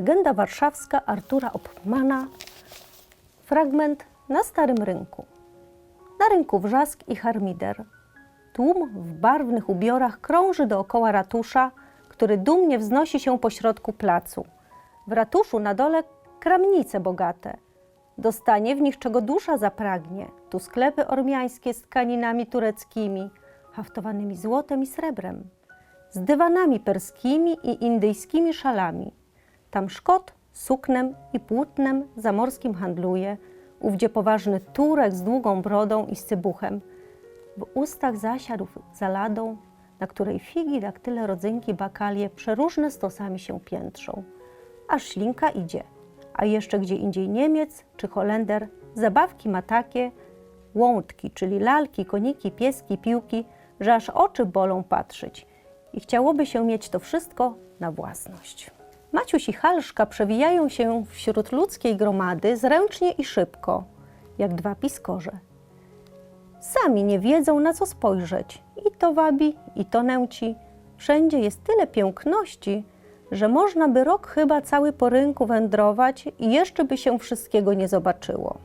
Legenda warszawska Artura Oppmana. Fragment na Starym Rynku. Na rynku wrzask i harmider. Tłum w barwnych ubiorach krąży dookoła ratusza, który dumnie wznosi się pośrodku placu. W ratuszu na dole kramnice bogate. Dostanie w nich czego dusza zapragnie. Tu sklepy ormiańskie z tkaninami tureckimi, haftowanymi złotem i srebrem, z dywanami perskimi i indyjskimi szalami. Tam Szkot suknem i płótnem zamorskim handluje, ówdzie poważny Turek z długą brodą i z cybuchem. W ustach zasiadł za ladą, na której figi, daktyle, rodzynki, bakalie przeróżne stosami się piętrzą. Aż ślinka idzie, a jeszcze gdzie indziej Niemiec czy Holender zabawki ma takie, łątki, czyli lalki, koniki, pieski, piłki, że aż oczy bolą patrzeć. I chciałoby się mieć to wszystko na własność. Maciuś i Halszka przewijają się wśród ludzkiej gromady zręcznie i szybko, jak dwa piskorze. Sami nie wiedzą, na co spojrzeć. I to wabi, i to nęci. Wszędzie jest tyle piękności, że można by rok chyba cały po rynku wędrować i jeszcze by się wszystkiego nie zobaczyło.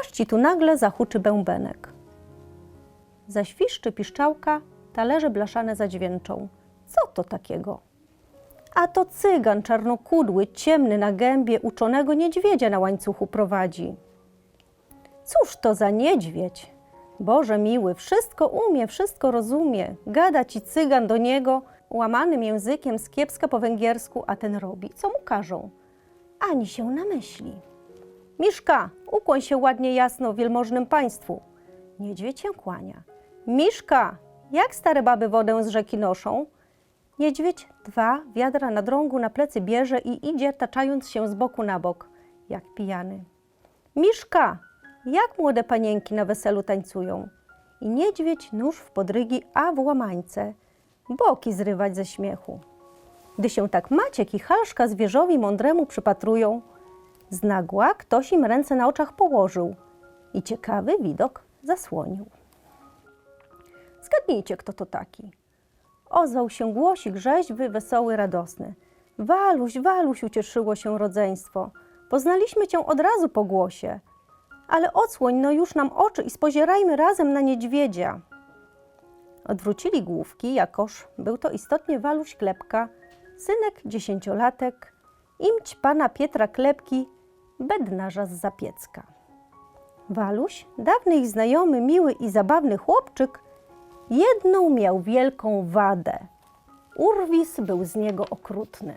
Aż ci tu nagle zahuczy bębenek. Zaświszczy piszczałka, talerze blaszane zadźwięczą. Co to takiego? A to cygan czarnokudły, ciemny na gębie, uczonego niedźwiedzia na łańcuchu prowadzi. Cóż to za niedźwiedź? Boże miły, wszystko umie, wszystko rozumie. Gada ci cygan do niego łamanym językiem z kiepska po węgiersku, a ten robi, co mu każą. Ani się namyśli. Miszka, ukłoń się ładnie jasno wielmożnym państwu. Niedźwiedź się kłania. Miszka, jak stare baby wodę z rzeki noszą? Niedźwiedź dwa wiadra na drągu na plecy bierze i idzie, taczając się z boku na bok, jak pijany. Miszka, jak młode panienki na weselu tańcują. I niedźwiedź nóż w podrygi, a w łamańce. Boki zrywać ze śmiechu. Gdy się tak Maciek i Halszka zwierzowi mądremu przypatrują, z nagła ktoś im ręce na oczach położył i ciekawy widok zasłonił. Zgadnijcie, kto to taki. Ozwał się głosik rzeźwy, wesoły, radosny. Waluś, Waluś, ucieszyło się rodzeństwo. Poznaliśmy cię od razu po głosie. Ale odsłoń no już nam oczy i spozierajmy razem na niedźwiedzia. Odwrócili główki, jakoż był to istotnie Waluś Klepka, synek dziesięciolatek, imć pana Pietra Klepki, bednarza z Zapiecka. Waluś, dawny ich znajomy, miły i zabawny chłopczyk, jedną miał wielką wadę. Urwis był z niego okrutny.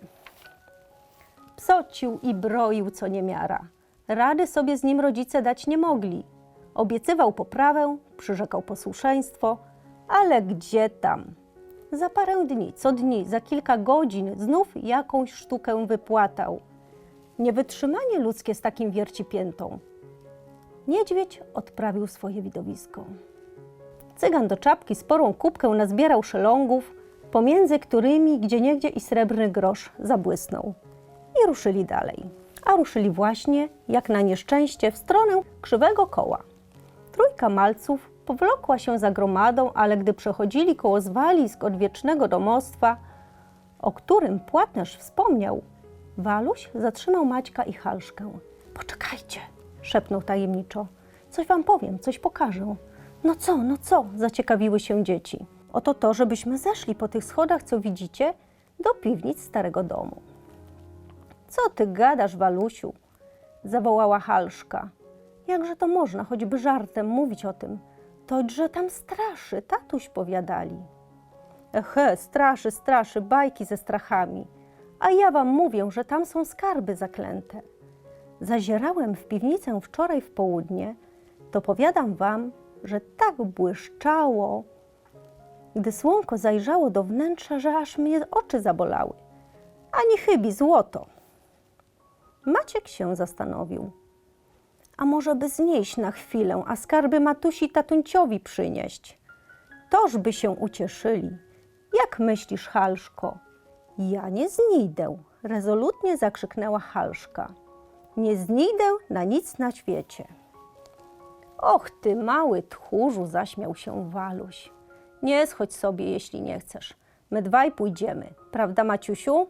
Psocił i broił co niemiara. Rady sobie z nim rodzice dać nie mogli. Obiecywał poprawę, przyrzekał posłuszeństwo, ale gdzie tam? Za parę dni, co dni, za kilka godzin znów jakąś sztukę wypłatał. Niewytrzymanie ludzkie z takim wiercipiętą. Niedźwiedź odprawił swoje widowisko. Cygan do czapki sporą kubkę nazbierał szelongów, pomiędzy którymi gdzieniegdzie i srebrny grosz zabłysnął. I ruszyli dalej. A ruszyli właśnie, jak na nieszczęście, w stronę krzywego koła. Trójka malców powlokła się za gromadą, ale gdy przechodzili koło zwalisk odwiecznego domostwa, o którym płatnerz wspomniał, Waluś zatrzymał Maćka i Halszkę. Poczekajcie, szepnął tajemniczo. Coś wam powiem, coś pokażę. No co, no co? zaciekawiły się dzieci. Oto to, żebyśmy zeszli po tych schodach, co widzicie, do piwnic starego domu. Co ty gadasz, Walusiu? zawołała Halszka. Jakże to można, choćby żartem, mówić o tym? Toćże tam straszy, tatuś powiadali. Ehe, straszy, straszy, bajki ze strachami. A ja wam mówię, że tam są skarby zaklęte. Zazierałem w piwnicę wczoraj w południe, to powiadam wam, że tak błyszczało, gdy słonko zajrzało do wnętrza, że aż mnie oczy zabolały. Ani chybi złoto. Maciek się zastanowił. A może by znieść na chwilę, a skarby matusi tatuńciowi przynieść? Toż by się ucieszyli. Jak myślisz, Halszko? Ja nie znidę, rezolutnie zakrzyknęła Halszka. Nie znidę na nic na świecie. Och, ty mały tchórzu, zaśmiał się Waluś. Nie schodź sobie, jeśli nie chcesz. My dwaj pójdziemy, prawda, Maciusiu?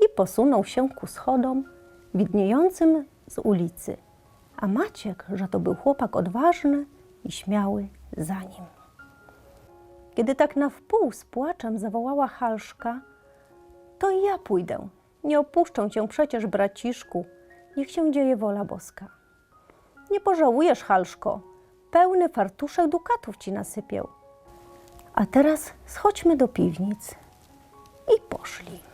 i posunął się ku schodom widniejącym z ulicy. A Maciek, że to był chłopak odważny i śmiały za nim. Kiedy tak na wpół z płaczem zawołała Halszka, to i ja pójdę. Nie opuszczę cię przecież, braciszku. Niech się dzieje wola boska. Nie pożałujesz, Halszko. Pełny fartuszek dukatów ci nasypię. A teraz schodźmy do piwnic. I poszli.